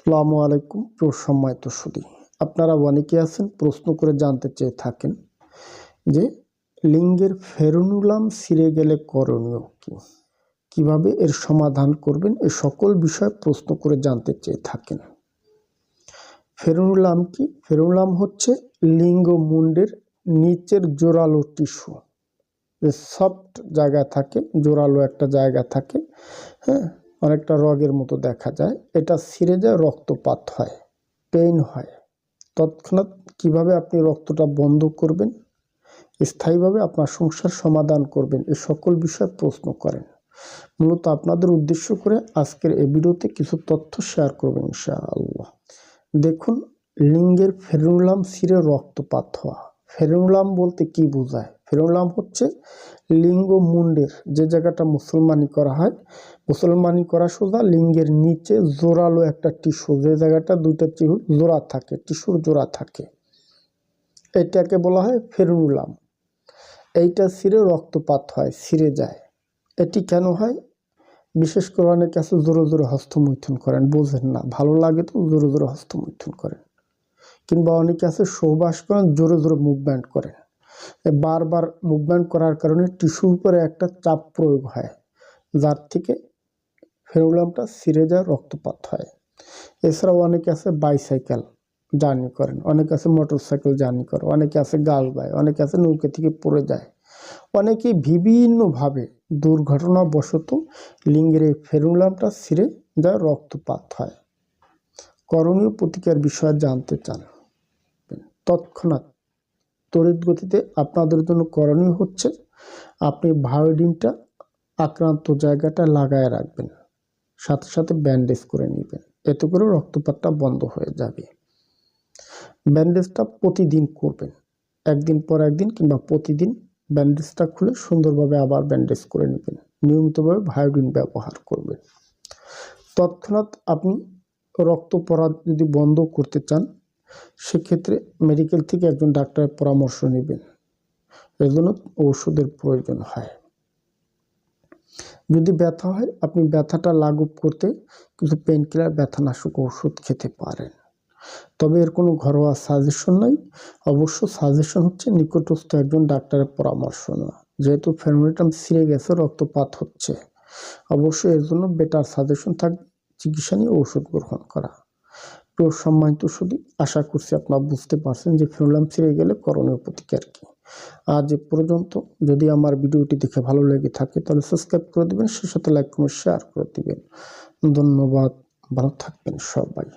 আসসালামু আলাইকুম প্রসম্মানিত সুদী। আপনারা অনেকে আছেন, প্রশ্ন করে জানতে চেয়ে থাকেন যে, লিঙ্গের ফেরুনুলাম ছিঁড়ে গেলে করণীয় কি? কীভাবে এর সমাধান করবেন? এ সকল বিষয় প্রশ্ন করে জানতে চেয়ে থাকেন। ফেরুনুলাম কি? ফেরুনুলাম হচ্ছে লিঙ্গ মুন্ডের নিচের জোরালো টিস্যু। যে সফট জায়গা থাকে, জোরালো একটা জায়গা থাকে হ্যাঁ? অনেকটা রগের মতো দেখা যায়। এটা ছিঁড়ে যায়, রক্তপাত হয়, পেইন হয়। তৎক্ষণাৎ কীভাবে আপনি রক্তটা বন্ধ করবেন? স্থায়ীভাবে আপনার সমস্যার সমাধান করবেন, এ সকল বিষয়ে প্রশ্ন করেন। মূলত আপনাদের উদ্দেশ্য করে আজকের এই ভিডিওতে কিছু তথ্য শেয়ার করবেন ইনশাআল্লাহ। দেখুন, লিঙ্গের ফেরুলাম ছিঁড়ে রক্তপাত হওয়া। ফেরুলাম বলতে কি বোঝায়? ফেরুলাম হচ্ছে। লিঙ্গ মুন্ডের যে জায়গাটা মুসলমানি করা হয়, মুসলমানি করা সোজা, লিঙ্গের নিচে জোরালো একটা টিস্যু যে জায়গাটা দুইটা টিস্যু জোড়া থাকে টিস্যুর জোড়া থাকে। এটাকে বলা হয় ফেরুলাম। এইটা ছিঁড়ে রক্তপাত হয় ছিঁড়ে যায়। এটি কেন হয়? বিশেষ করে অনেকে আছে জোরে জোরে হস্তমৈথুন করেন, বোঝেন না। ভালো লাগে তো জোরে জোরে হস্তমৈথুন করেন। কিংবা অনেকে আছে সহবাস করেন, জোরে জোরে মুভমেন্ট করেন। বারবার মুভমেন্ট করার কারণে টিস্যুর উপরে একটা চাপ প্রয়োগ হয়, যার থেকে ফেরুলামটা ছিঁড়ে যায়, রক্তপাত হয়। এছাড়াও অনেকে আছে বাইসাইকেল জার্নি করেন, অনেকে আছে মোটর সাইকেল জার্নি করে, অনেকে আছে গাল বায়, অনেকে আছে নৌকা থেকে পড়ে যায়। অনেকে বিভিন্নভাবে দুর্ঘটনাবশত লিঙ্গের এই ফেরুলামটা ছিঁড়ে যায়, রক্তপাত হয়। করণীয় প্রতিকার বিষয়ে জানতে চান। তৎক্ষণাৎ তড়িৎ গতিতে আপনাদের জন্য করণীয় হচ্ছে আপনি ভায়োডিনটা আক্রান্ত জায়গাটা লাগায় রাখবেন। সাথে সাথে ব্যান্ডেজ করে নেবেন। এতে করে রক্তপাতটা বন্ধ হয়ে যাবে। ব্যান্ডেজটা প্রতিদিন করবেন। একদিন পর একদিন কিংবা প্রতিদিন ব্যান্ডেজটা খুলে সুন্দরভাবে আবার ব্যান্ডেজ করে নেবেন। নিয়মিতভাবে ভায়োডিন ব্যবহার করবেন। তৎক্ষণাৎ আপনি রক্ত পড়া যদি বন্ধ করতে চান সেক্ষেত্রে মেডিকেল থেকে একজন ডাক্তারের পরামর্শ নেবেন। এর জন্য ঔষধের প্রয়োজন হয়। যদি ব্যথা হয়, আপনি ব্যথাটা লাঘব করতে কিছু পেন কিলার ব্যথানাশক ওষুধ খেতে পারেন। তবে এর কোনো ঘরোয়া সাজেশন নাই। অবশ্য সাজেশন হচ্ছে নিকটস্থ একজন ডাক্তারের পরামর্শ নেওয়া। যেহেতু ফেরোমিটাম ছিঁড়ে গেছে, রক্তপাত হচ্ছে। অবশ্যই এর জন্য বেটার সাজেশন থাকবে। চিকিৎসা নিয়ে ওষুধ গ্রহণ করা। প্রিয় সম্মানিত শুধু আশা করছি আপনারা বুঝতে পারছেন যে ফিরলাম ছিঁড়ে গেলে করণীয় প্রতিকার কি। আজ এ পর্যন্ত যদি আমার ভিডিওটি দেখে ভালো লেগে থাকে তাহলে সাবস্ক্রাইব করে দেবেন সে সাথে লাইক, কমেন্ট শেয়ার করে দেবেন। ধন্যবাদ, ভালো থাকবেন সবাই।